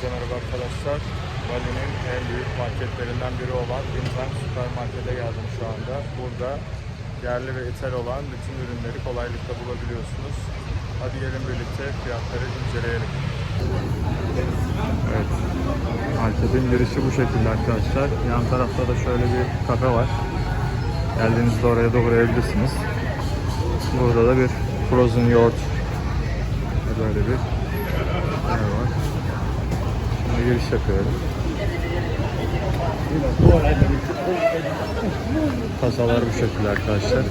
Herkese merhaba arkadaşlar. Bali'nin en büyük marketlerinden biri olan Bintang Süpermarket'e geldim şu anda. Burada yerli ve ithal olan bütün ürünleri kolaylıkla bulabiliyorsunuz. Hadi gelin birlikte fiyatları inceleyelim. Evet. Marketin girişi bu şekilde arkadaşlar. Yan tarafta da şöyle bir kafe var. Geldiğinizde oraya da uğrayabilirsiniz. Burada da bir frozen yoğurt böyle bir giriş yapıyorum. Kasalar bu şekilde arkadaşlar.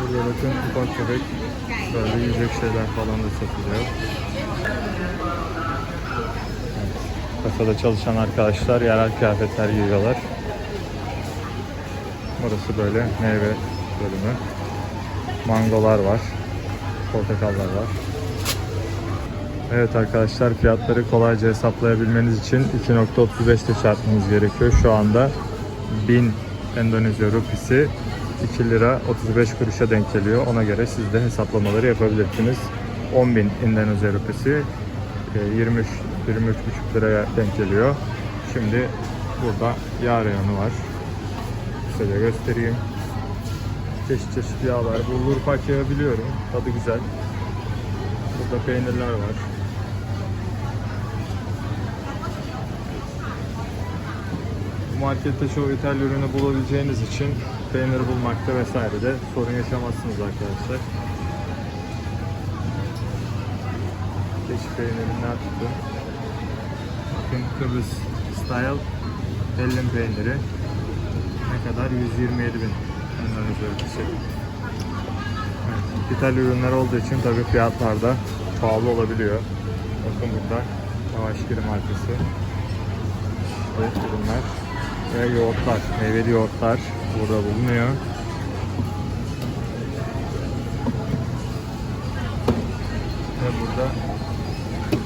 Burada bakın ufak tefek böyle yiyecek şeyler falan da satılıyor. Kasada çalışan arkadaşlar yerel kıyafetler giyiyorlar. Burası böyle meyve bölümü. Mangolar var. Portakallar var. Evet arkadaşlar fiyatları kolayca hesaplayabilmeniz için 2.35 ile çarpmanız gerekiyor. Şu anda 1000 Endonezya rupisi 2 lira 35 kuruşa denk geliyor. Ona göre siz de hesaplamaları yapabilirsiniz. 10.000 Endonezya rupisi e, 23 23,5 liraya denk geliyor. Şimdi burada yağ reyonu var. Size göstereyim. Çeşit çeşit yağlar. Bulgur pak yağı biliyorum. Tadı güzel. Burada peynirler var. Markette çoğu ithal ürünü bulabileceğiniz için peynir bulmakta vesaire de sorun yaşamazsınız arkadaşlar. Çeşit peynirinden tutun. Bakın Kıbrıs Style Hellim peyniri ne kadar? 127 bin Endonezya ülkesi. Evet, ithal ürünler olduğu için tabii fiyatlar da pahalı olabiliyor. Bakın burada Yavaşgiri markası. Evet, ürünler ve yoğurtlar, meyveli yoğurtlar burada bulunuyor. Ve burada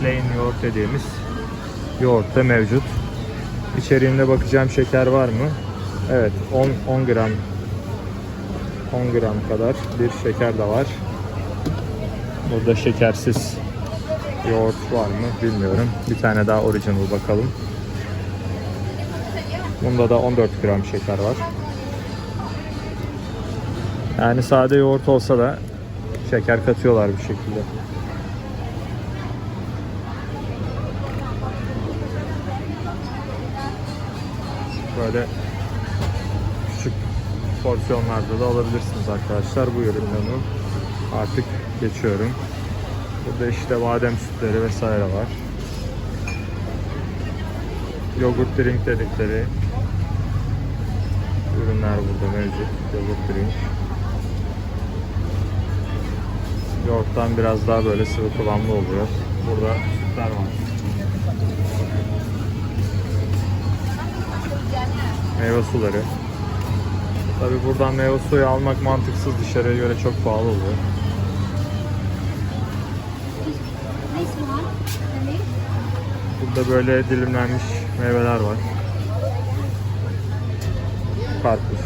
plain yoğurt dediğimiz yoğurt da mevcut. İçeriğinde bakacağım şeker var mı? Evet 10, 10 gram 10 gram kadar bir şeker de var. Burada şekersiz yoğurt var mı bilmiyorum. Bir tane daha original bakalım. Bunda da 14 gram şeker var. Yani sade yoğurt olsa da şeker katıyorlar bir şekilde. Böyle küçük porsiyonlarda da alabilirsiniz arkadaşlar bu ürünleri. Artık geçiyorum. Burada işte badem sütleri vesaire var. Yogurt drink dedikleri ürünler burada mevcut. Yogurt drink. Yoğurttan biraz daha böyle sıvı kıvamlı oluyor. Burada sütler var. Meyve suları. Tabi buradan meyve suyu almak mantıksız dışarıya göre çok pahalı oluyor. Burada böyle dilimlenmiş meyveler var. Karpuz.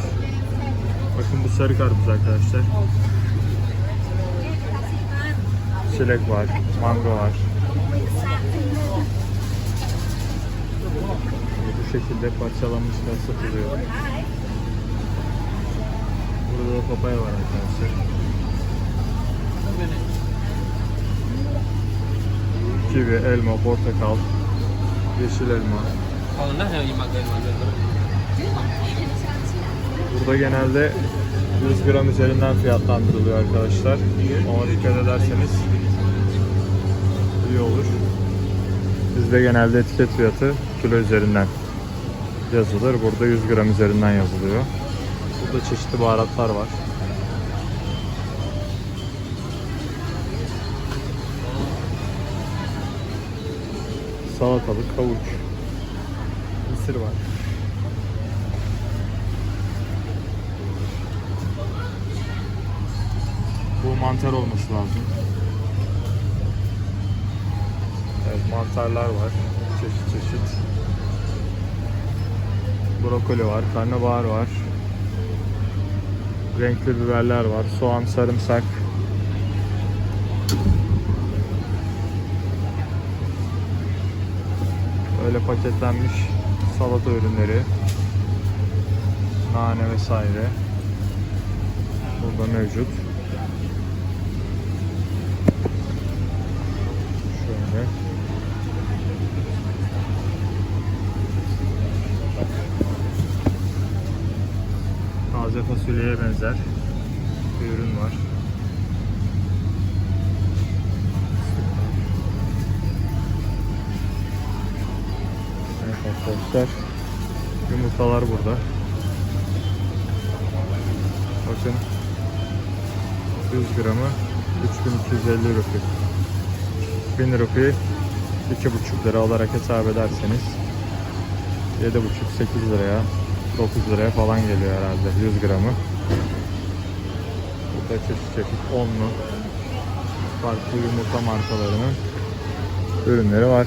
Bakın bu sarı karpuz arkadaşlar. Çilek var, mango var. Bu şekilde parçalanmışlar satılıyor. Burada da papaya var arkadaşlar. Kivi, elma, portakal, yeşil elma. Còn nó theo gì Burada genelde 100 gram üzerinden fiyatlandırılıyor arkadaşlar. Ona dikkat ederseniz iyi olur. Bizde genelde etiket fiyatı kilo üzerinden yazılır. Burada 100 gram üzerinden yazılıyor. Burada çeşitli baharatlar var. Salatalık, havuç, mısır var. mantar olması lazım. Evet mantarlar var. Çeşit çeşit. Brokoli var, karnabahar var. Renkli biberler var. Soğan, sarımsak. Böyle paketlenmiş salata ürünleri. Nane vesaire. Burada mevcut. Taze fasulyeye benzer bir ürün var. Evet arkadaşlar. Yumurtalar burada. Bakın 100 gramı 3250 rupi. 1000 rupi 2,5 lira olarak hesap ederseniz 7,5-8 liraya 9 liraya falan geliyor herhalde 100 gramı. Burada çeşit çeşit onlu farklı yumurta markalarının ürünleri var.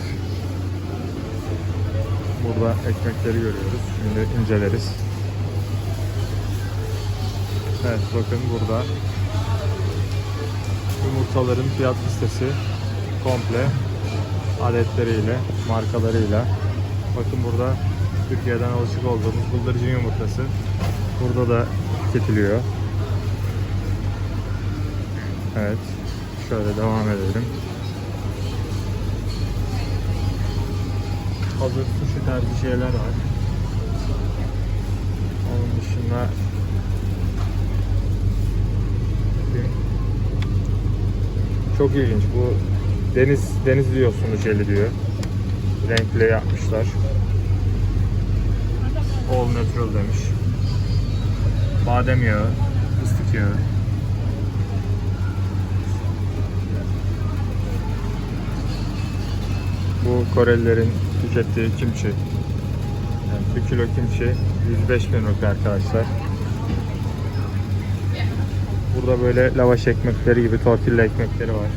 Burada ekmekleri görüyoruz. Şimdi inceleriz. Evet bakın burada yumurtaların fiyat listesi komple adetleriyle, markalarıyla. Bakın burada Türkiye'den alışık olduğumuz bıldırcın yumurtası burada da tüketiliyor. Evet. Şöyle devam edelim. Hazır sushi tarzı şeyler var. Onun dışında çok ilginç. Bu deniz deniz diyorsunuz jeli diyor. Renkli yapmışlar. All natural demiş. Badem yağı, fıstık yağı. Bu Korelilerin tükettiği kimchi. Yani bir kilo kimchi 105 bin rupi arkadaşlar. Burada böyle lavaş ekmekleri gibi tortilla ekmekleri var.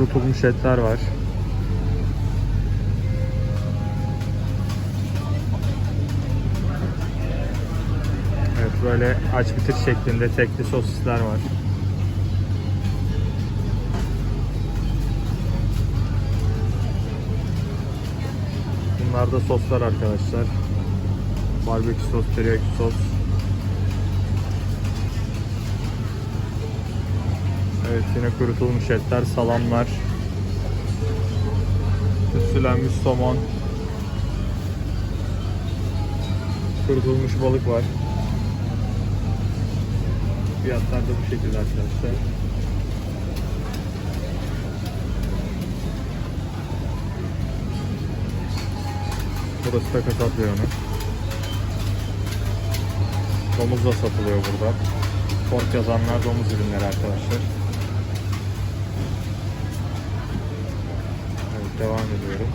Kurutulmuş etler var. Evet böyle aç bitir şeklinde tekli sosisler var. Bunlar da soslar arkadaşlar. Barbekü sos, teriyaki sos. Evet yine kurutulmuş etler, salamlar. Tütsülenmiş somon. Kurutulmuş balık var. Fiyatlar da bu şekilde arkadaşlar. Burası da kasap. Domuz da satılıyor burada. Pork yazanlar domuz ürünleri arkadaşlar. Devam ediyorum.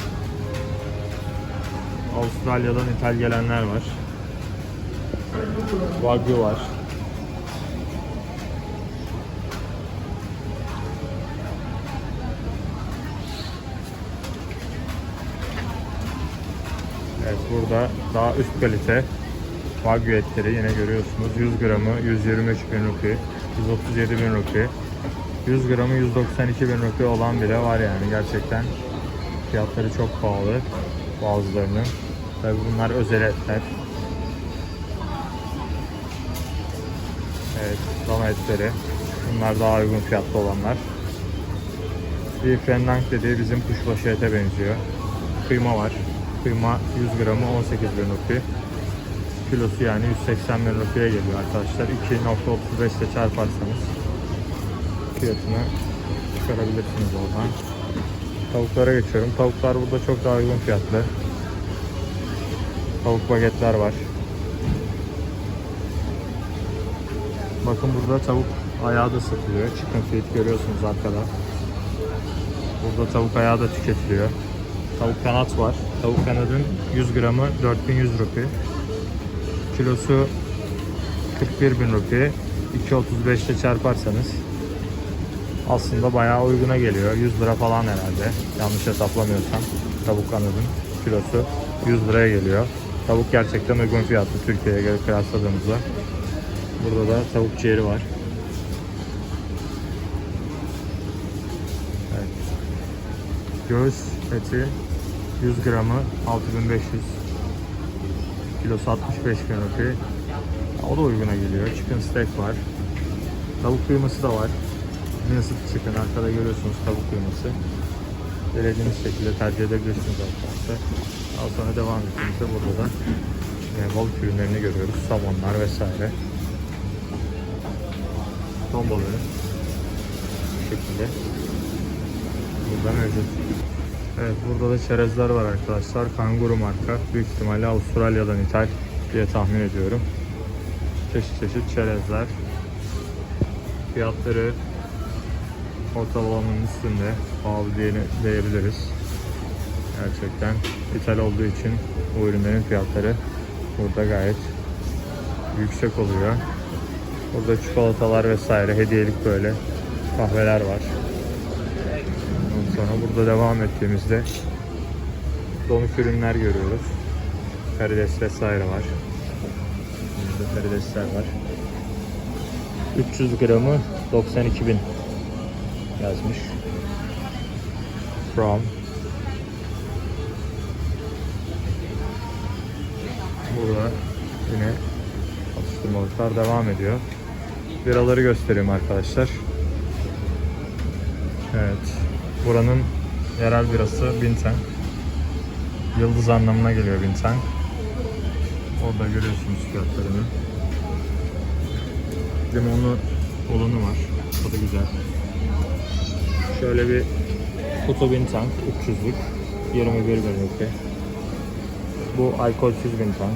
Avustralya'dan ithal gelenler var. Wagyu var. Evet burada daha üst kalite Wagyu etleri yine görüyorsunuz. 100 gramı 123 bin rupi, 137 bin rupi, 100 gramı 192 bin rupi olan bile var yani gerçekten fiyatları çok pahalı bazılarının. Tabi bunlar özel etler. Evet, dana etleri. Bunlar daha uygun fiyatlı olanlar. Beef Rendang dediği bizim kuşbaşı ete benziyor. Kıyma var. Kıyma 100 gramı 18 bin rupi. Kilosu yani 180 bin rupiye geliyor arkadaşlar. 2.35 ile çarparsanız fiyatını çıkarabilirsiniz oradan. Tavuklara geçiyorum. Tavuklar burada çok daha uygun fiyatlı. Tavuk bagetler var. Bakın burada tavuk ayağı da satılıyor. Chicken feet görüyorsunuz arkada. Burada tavuk ayağı da tüketiliyor. Tavuk kanat var. Tavuk kanadın 100 gramı 4100 rupi. Kilosu 41 bin rupi. 2.35 ile çarparsanız aslında bayağı uyguna geliyor. 100 lira falan herhalde. Yanlış hesaplamıyorsam tavuk kanadın kilosu 100 liraya geliyor. Tavuk gerçekten uygun fiyatlı Türkiye'ye göre kıyasladığımızda. Burada da tavuk ciğeri var. Evet. Göğüs eti 100 gramı 6500 kilosu 65 bin. O da uyguna geliyor. Chicken steak var. Tavuk kıyması da var. Minced chicken arkada görüyorsunuz tavuk kıyması. Dilediğiniz şekilde tercih edebilirsiniz arkadaşlar. Daha sonra devam ettiğimizde burada da e, balık ürünlerini görüyoruz. Samonlar vesaire. Ton. Bu şekilde. Burada mevcut. Evet burada da çerezler var arkadaşlar. Kanguru marka. Büyük ihtimalle Avustralya'dan ithal diye tahmin ediyorum. Çeşit çeşit çerezler. Fiyatları ortalamanın üstünde pahalı diye diyebiliriz. Gerçekten ithal olduğu için bu ürünlerin fiyatları burada gayet yüksek oluyor. Burada çikolatalar vesaire hediyelik böyle kahveler var. Ondan sonra burada devam ettiğimizde donuk ürünler görüyoruz. Karides vesaire var. Burada karidesler var. 300 gramı 92 bin yazmış. From Burada yine atıştırmalıklar devam ediyor. Biraları göstereyim arkadaşlar. Evet. Buranın yerel birası Bintang. Yıldız anlamına geliyor Bintang. Orada görüyorsunuz fiyatlarını. Limonlu olanı var. O da güzel. Şöyle bir kutu Bintang 300'lük 21 bin rupi. Bu alkolsüz. Ondan sonra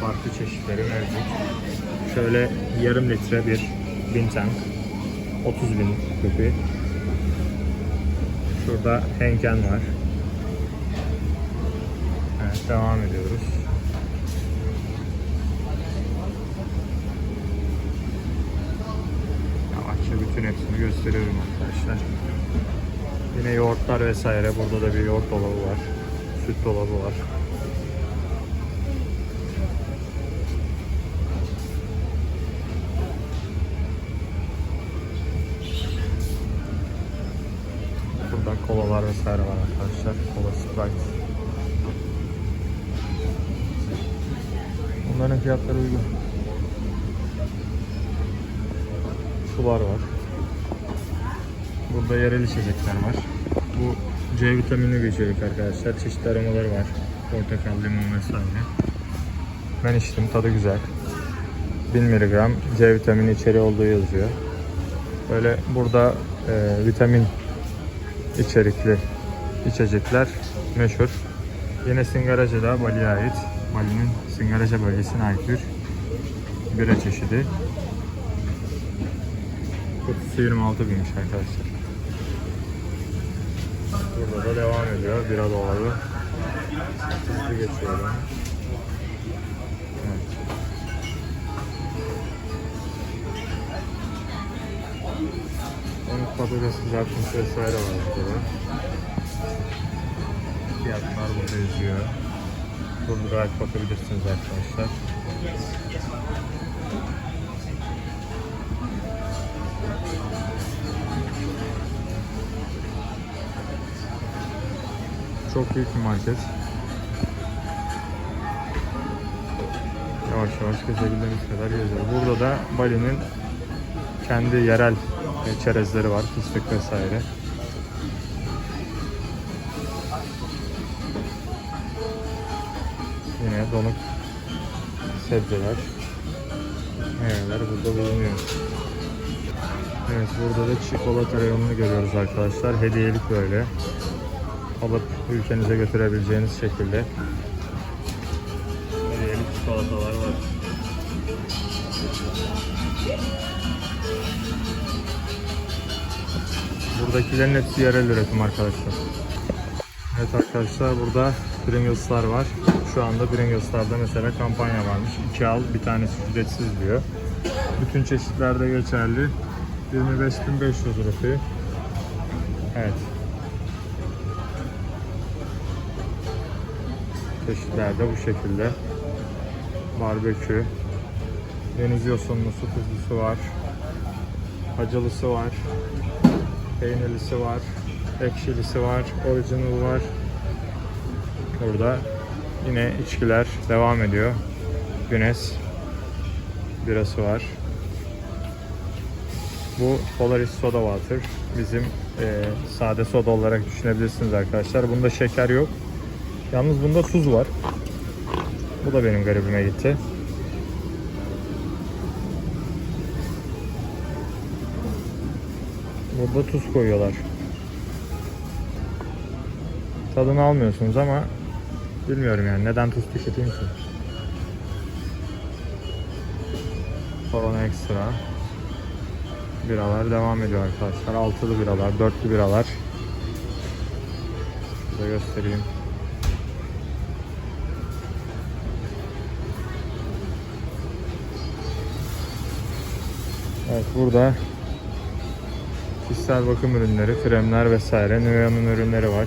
farklı çeşitleri mevcut. Şöyle yarım litre bir Bintang. 30 bin rupi. Şurada Henken var. Evet devam ediyoruz. Hepsini gösteriyorum arkadaşlar. Yine yoğurtlar vesaire. Burada da bir yoğurt dolabı var. Süt dolabı var. Burada kolalar vesaire var arkadaşlar. Kola Sprite. Bunların fiyatları uygun. Sular var. Burada yerel içecekler var. Bu C vitamini bir arkadaşlar. Çeşitli aromaları var. Portakal, limon vesaire. Ben içtim. Tadı güzel. 1000 mg C vitamini içeriği olduğu yazıyor. Böyle burada e, vitamin içerikli içecekler meşhur. Yine Singaraca'da Bali'ye ait. Bali'nin Singaraca bölgesine ait bir bira çeşidi. Kutusu 26 binmiş arkadaşlar. Burada da devam ediyor bira dolabı. Hızlı geçiyorum. Evet. Onun patates kızartması vesaire var burada. Fiyatlar burada yazıyor. Burada rahat bakabilirsiniz arkadaşlar. Çok büyük bir market. Yavaş yavaş gezebildiğimiz kadar geziyoruz. Burada da Bali'nin kendi yerel e, çerezleri var, fıstık vesaire. Yine donuk sebzeler, meyveler burada bulunuyor. Evet burada da çikolata reyonunu görüyoruz arkadaşlar. Hediyelik böyle. Alıp ülkenize götürebileceğiniz şekilde. Hediyelik çikolatalar var. Buradakilerin hepsi yerel üretim arkadaşlar. Evet arkadaşlar burada Pringles'lar var. Şu anda Pringles'larda mesela kampanya varmış. 2 al bir tanesi ücretsiz diyor. Bütün çeşitlerde geçerli. 25.500 rupi. Evet. Çeşitler de bu şekilde. Barbekü. Deniz yosunlusu tuzlusu var. Acılısı var. Peynirlisi var, ekşilisi var, original var. Burada yine içkiler devam ediyor. Güneş birası var. Bu Polaris Soda Water. Bizim eee, sade soda olarak düşünebilirsiniz arkadaşlar. Bunda şeker yok. Yalnız bunda tuz var. Bu da benim garibime gitti. Burada tuz koyuyorlar. Tadını almıyorsunuz ama bilmiyorum yani neden tuz tüketeyim ki? Corona Extra. Biralar devam ediyor arkadaşlar. Altılı biralar, dörtlü biralar. Size göstereyim. Evet burada kişisel bakım ürünleri, kremler vesaire. Nivea'nın ürünleri var.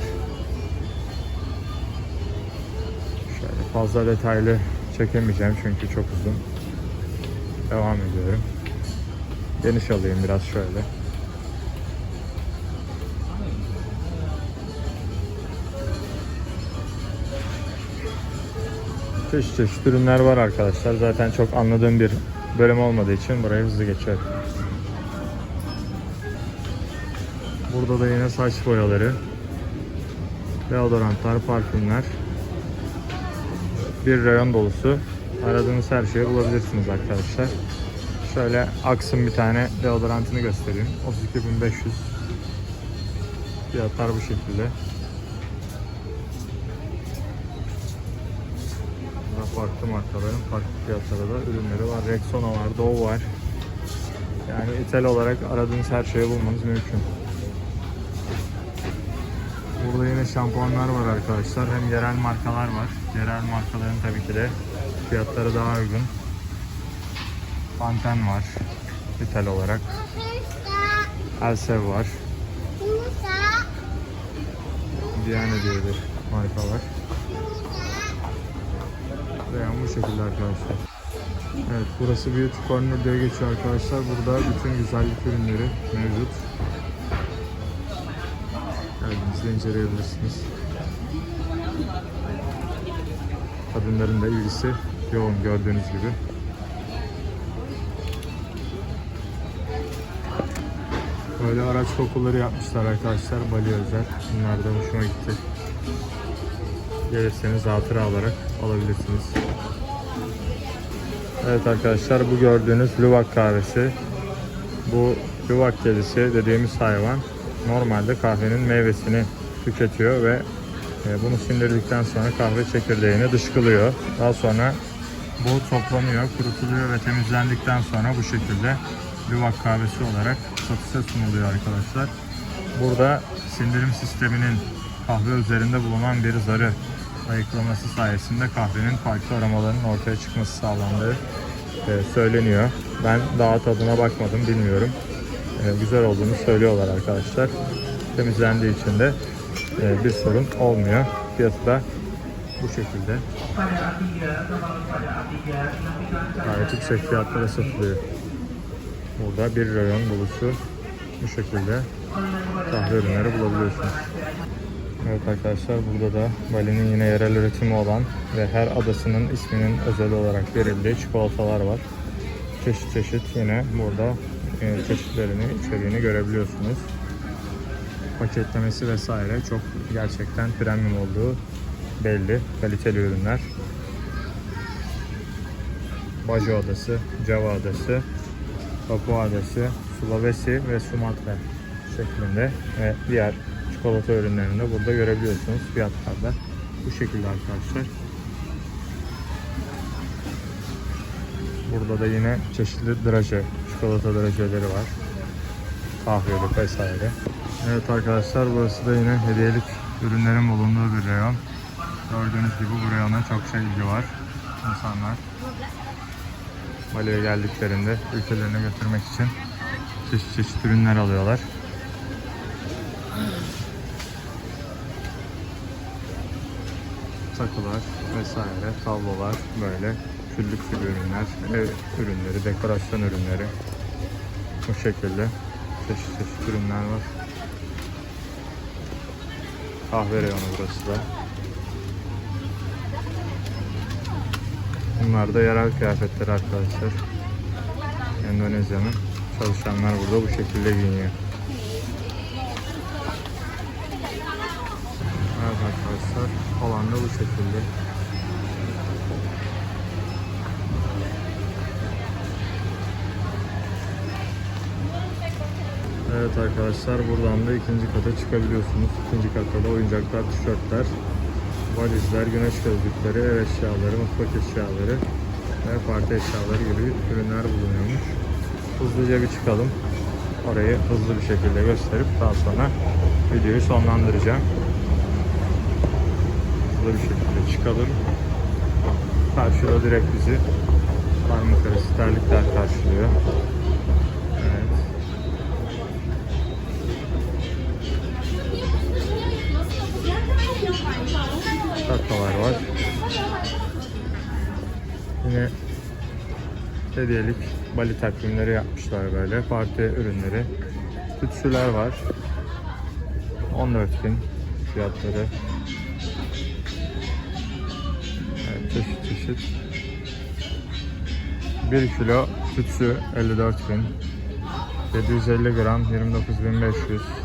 Şöyle fazla detaylı çekemeyeceğim çünkü çok uzun. Devam ediyorum. Geniş alayım biraz şöyle. Çeşit çeşit ürünler var arkadaşlar. Zaten çok anladığım bir bölüm olmadığı için burayı hızlı geçiyorum. Burada da yine saç boyaları, deodorantlar, parfümler. Bir rayon dolusu. Aradığınız her şeyi bulabilirsiniz arkadaşlar. Şöyle Aks'ın bir tane deodorantını göstereyim. 32.500. Fiyatlar bu şekilde. Burada farklı markaların farklı fiyatları da ürünleri var. Rexona var, Dove var. Yani ithal olarak aradığınız her şeyi bulmanız mümkün. Yine şampuanlar var arkadaşlar. Hem yerel markalar var. Yerel markaların tabii ki de fiyatları daha uygun. Panten var. İthal olarak. Elsev var. Diana diye marka var. Veya bu şekilde arkadaşlar. Evet burası Beauty Corner diye geçiyor arkadaşlar. Burada bütün güzellik ürünleri mevcut. Geldiğinizde inceleyebilirsiniz. Kadınların da ilgisi yoğun gördüğünüz gibi. Böyle araç kokuları yapmışlar arkadaşlar Bali özel. Bunlar da hoşuma gitti. Gelirseniz hatıra olarak alabilirsiniz. Evet arkadaşlar bu gördüğünüz Luwak kahvesi. Bu Luwak kedisi dediğimiz hayvan normalde kahvenin meyvesini tüketiyor ve e, bunu sindirdikten sonra kahve çekirdeğini dışkılıyor. Daha sonra bu toplanıyor, kurutuluyor ve temizlendikten sonra bu şekilde Luwak kahvesi olarak satışa sunuluyor arkadaşlar. Burada sindirim sisteminin kahve üzerinde bulunan bir zarı ayıklaması sayesinde kahvenin farklı aromalarının ortaya çıkması sağlandığı e, söyleniyor. Ben daha tadına bakmadım, bilmiyorum. E, güzel olduğunu söylüyorlar arkadaşlar. Temizlendiği için de e, bir sorun olmuyor. Fiyatı da bu şekilde. Gayet yüksek fiyatlara satılıyor. Burada bir rayon dolusu bu şekilde kahve ürünleri bulabiliyorsunuz. Evet arkadaşlar burada da Bali'nin yine yerel üretimi olan ve her adasının isminin özel olarak verildiği çikolatalar var. Çeşit çeşit yine burada e, çeşitlerini, içeriğini görebiliyorsunuz. Paketlemesi vesaire çok gerçekten premium olduğu belli. Kaliteli ürünler. Bajo Adası, Java Adası, Papua Adası, Sulawesi ve Sumatra şeklinde ve diğer çikolata ürünlerini de burada görebiliyorsunuz fiyatlarda. Bu şekilde arkadaşlar. Burada da yine çeşitli draje, çikolata drajeleri var. Kahvelik vesaire. Evet arkadaşlar burası da yine hediyelik ürünlerin bulunduğu bir reyon. Gördüğünüz gibi bu reyona çokça ilgi var. İnsanlar Bali'ye geldiklerinde ülkelerine götürmek için çeşit çeşit ürünler alıyorlar. Takılar vesaire, tablolar böyle küllük gibi ürünler, ev ürünleri, dekorasyon ürünleri bu şekilde çeşit çeşit ürünler var. Kahve reyonu burası da. Bunlar da yerel kıyafetleri arkadaşlar. Endonezya'nın çalışanlar burada bu şekilde giyiniyor. Evet arkadaşlar alanda bu şekilde. Evet arkadaşlar buradan da ikinci kata çıkabiliyorsunuz. İkinci katta da oyuncaklar, tişörtler, valizler, güneş gözlükleri, ev eşyaları, mutfak eşyaları ve parti eşyaları gibi ürünler bulunuyormuş. Hızlıca bir çıkalım. Orayı hızlı bir şekilde gösterip daha sonra videoyu sonlandıracağım. Hızlı bir şekilde çıkalım. Karşıda direkt bizi parmak arası terlikler karşılıyor. Tatlılar var. Yine hediyelik Bali takvimleri yapmışlar böyle. Parti ürünleri. Tütsüler var. 14 bin fiyatları. Evet, çeşit çeşit. 1 kilo tütsü 54 bin. 750 gram 29.500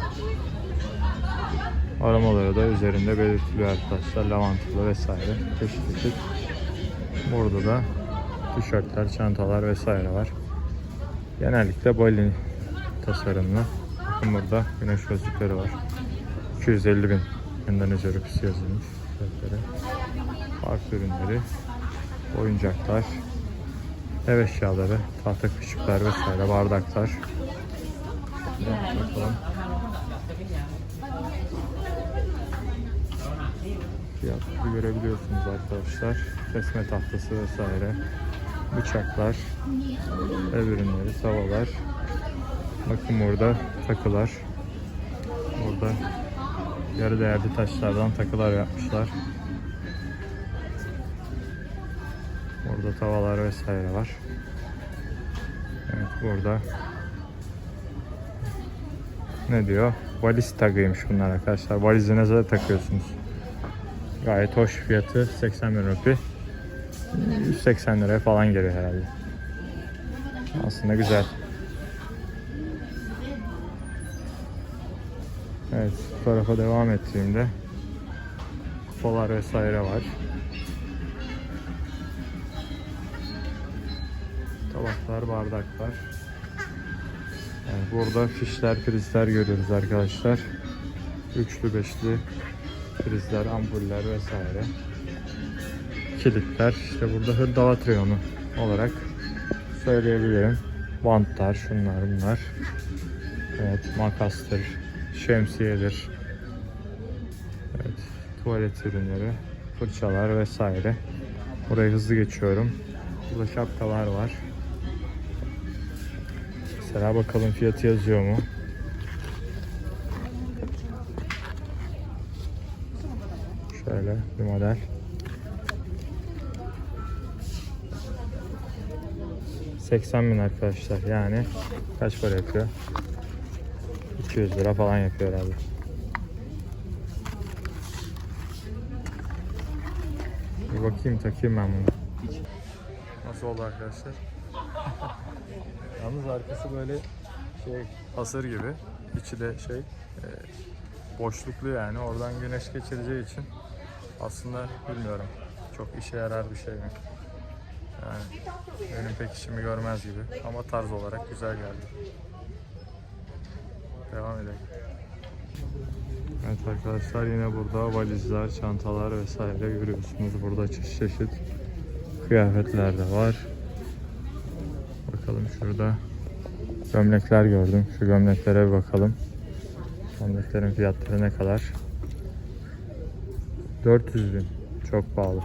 Aromaları da üzerinde belirtiliyor arkadaşlar. Lavantalı vesaire. Çeşit çeşit. Burada da tişörtler, çantalar vesaire var. Genellikle Bali tasarımlı. Bakın burada güneş gözlükleri var. 250 bin Endonezya rupisi yazılmış fiyatları. Park ürünleri, oyuncaklar, ev eşyaları, tahta kaşıklar vesaire, bardaklar. Bakalım. Görebiliyorsunuz arkadaşlar. Kesme tahtası vesaire. Bıçaklar, ev ürünleri, tavalar. Bakın burada takılar. Burada yarı değerli taşlardan takılar yapmışlar. Burada tavalar vesaire var. Evet burada ne diyor? Valiz tagıymış bunlar arkadaşlar. Valizinize takıyorsunuz. Gayet hoş fiyatı 80 bin rupi. 180 liraya falan geliyor herhalde. Aslında güzel. Evet bu tarafa devam ettiğimde kupalar vesaire var. Tabaklar, bardaklar. Yani burada fişler, prizler görüyoruz arkadaşlar. Üçlü, beşli prizler, ampuller vesaire. Kilitler. işte burada hırdavat reyonu olarak söyleyebilirim. Bantlar, şunlar bunlar. Evet, makastır, şemsiyedir. Evet, tuvalet ürünleri, fırçalar vesaire. Burayı hızlı geçiyorum. Burada şapkalar var. Mesela bakalım fiyatı yazıyor mu? Şöyle bir model. ...80 bin arkadaşlar yani kaç para yapıyor? 200 lira falan yapıyor herhalde. Bir bakayım takayım ben bunu. Nasıl oldu arkadaşlar? Yalnız arkası böyle şey hasır gibi. İçi de şey e, boşluklu yani. Oradan güneş geçireceği için aslında bilmiyorum. Çok işe yarar bir şey mi? Yani benim pek işimi görmez gibi. Ama tarz olarak güzel geldi. Devam edelim. Evet arkadaşlar yine burada valizler, çantalar vesaire görüyorsunuz. Burada çeşit çeşit kıyafetler de var. Bakalım şurada gömlekler gördüm. Şu gömleklere bir bakalım. Gömleklerin fiyatları ne kadar? 400 bin. Çok pahalı.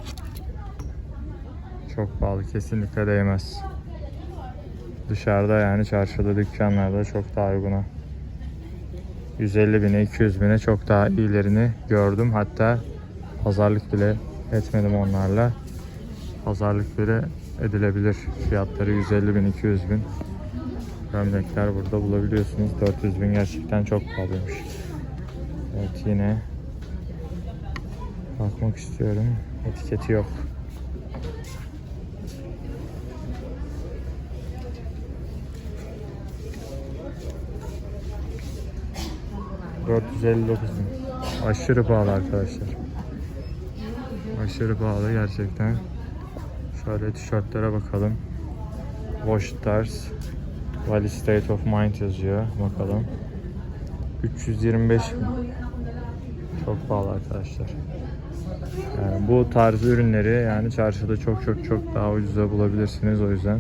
Çok pahalı. Kesinlikle değmez. Dışarıda yani çarşıda, dükkanlarda çok daha uyguna. 150 bine, 200 bine çok daha iyilerini gördüm. Hatta pazarlık bile etmedim onlarla. Pazarlık bile edilebilir. Fiyatları 150 bin, 200 bin. Gömlekler burada bulabiliyorsunuz. 400 bin gerçekten çok pahalıymış. Evet yine Bakmak istiyorum. Etiketi yok. ...459 bin. Aşırı pahalı arkadaşlar. Aşırı pahalı gerçekten. Şöyle tişörtlere bakalım. Wash Stars. Valley State of Mind yazıyor. Bakalım. 325 bin. Çok pahalı arkadaşlar. Bu tarz ürünleri yani çarşıda çok çok çok daha ucuza bulabilirsiniz o yüzden.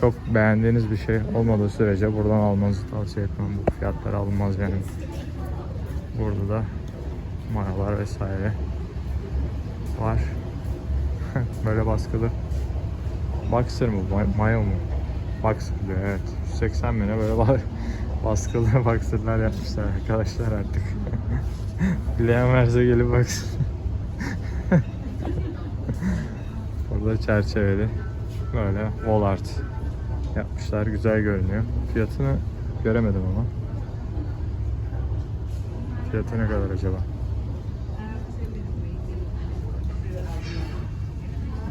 Çok beğendiğiniz bir şey olmadığı sürece buradan almanızı tavsiye etmem. Bu fiyatlar alınmaz yani. Burada da mayalar vesaire var. Böyle baskılı. Boxer mı? May- Mayo mu? Boxer evet. 180 bine böyle ba- baskılı boxerlar yapmışlar arkadaşlar artık. Bileyen varsa gelip baksın. Burada çerçeveli böyle wall art yapmışlar. Güzel görünüyor. Fiyatını göremedim ama. Fiyatı ne kadar acaba?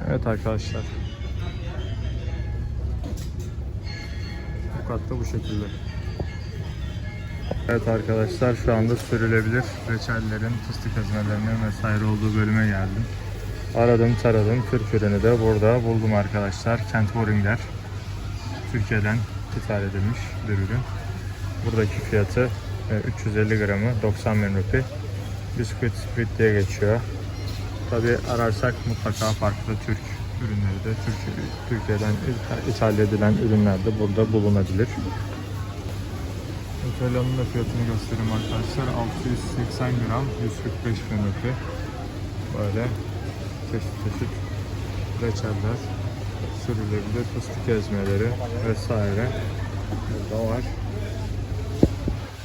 Evet arkadaşlar. Bu katta bu şekilde. Evet arkadaşlar şu anda sürülebilir reçellerin, fıstık ezmelerinin vesaire olduğu bölüme geldim. Aradım taradım Türk ürünü de burada buldum arkadaşlar. Kent Boringler. Türkiye'den ithal edilmiş bir ürün. Buradaki fiyatı e, 350 gramı 90 bin rupi. Biscuit Sprit diye geçiyor. Tabi ararsak mutlaka farklı Türk ürünleri de Türk, Türkiye'den ithal edilen ürünler de burada bulunabilir. Nutella'nın da fiyatını göstereyim arkadaşlar. 680 gram 145 bin rupi. Böyle çeşit çeşit reçeller, sürülebilir fıstık ezmeleri vesaire burada var.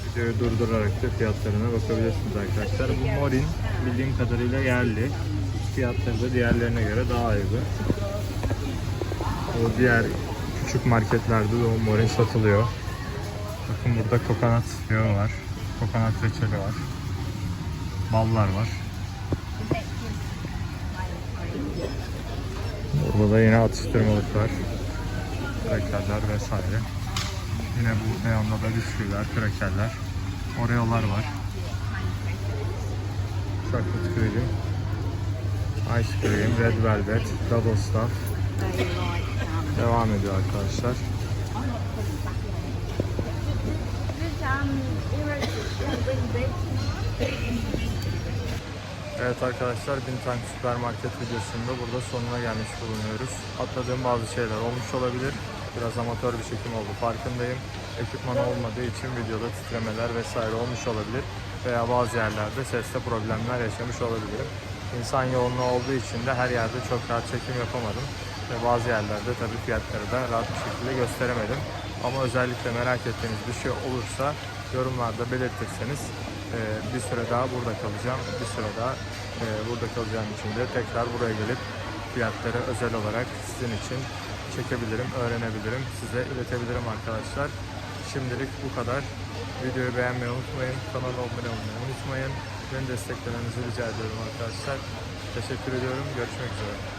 Videoyu durdurarak da fiyatlarına bakabilirsiniz arkadaşlar. Bu Morin bildiğim kadarıyla yerli. Fiyatları da diğerlerine göre daha uygun. O diğer küçük marketlerde de o Morin satılıyor. Bakın burada kokonat yağı var. Kokonat reçeli var. Ballar var. Burada da yine atıştırmalık var. Krakerler vesaire. Yine bu reyonda da bisküviler, krakerler. Oreo'lar var. Chocolate cream. Ice cream, red velvet, double stuff. Devam ediyor arkadaşlar. Evet arkadaşlar Bintang Süpermarket videosunda burada sonuna gelmiş bulunuyoruz. Atladığım bazı şeyler olmuş olabilir. Biraz amatör bir çekim oldu farkındayım. Ekipman olmadığı için videoda titremeler vesaire olmuş olabilir. Veya bazı yerlerde seste problemler yaşamış olabilirim. İnsan yoğunluğu olduğu için de her yerde çok rahat çekim yapamadım. Ve bazı yerlerde tabii fiyatları da rahat bir şekilde gösteremedim. Ama özellikle merak ettiğiniz bir şey olursa yorumlarda belirtirseniz e, bir süre daha burada kalacağım. Bir süre daha e, burada kalacağım için de tekrar buraya gelip fiyatları özel olarak sizin için çekebilirim, öğrenebilirim, size iletebilirim arkadaşlar. Şimdilik bu kadar. Videoyu beğenmeyi unutmayın, kanala abone olmayı unutmayın. Beni desteklemenizi rica ediyorum arkadaşlar. Teşekkür ediyorum, görüşmek üzere.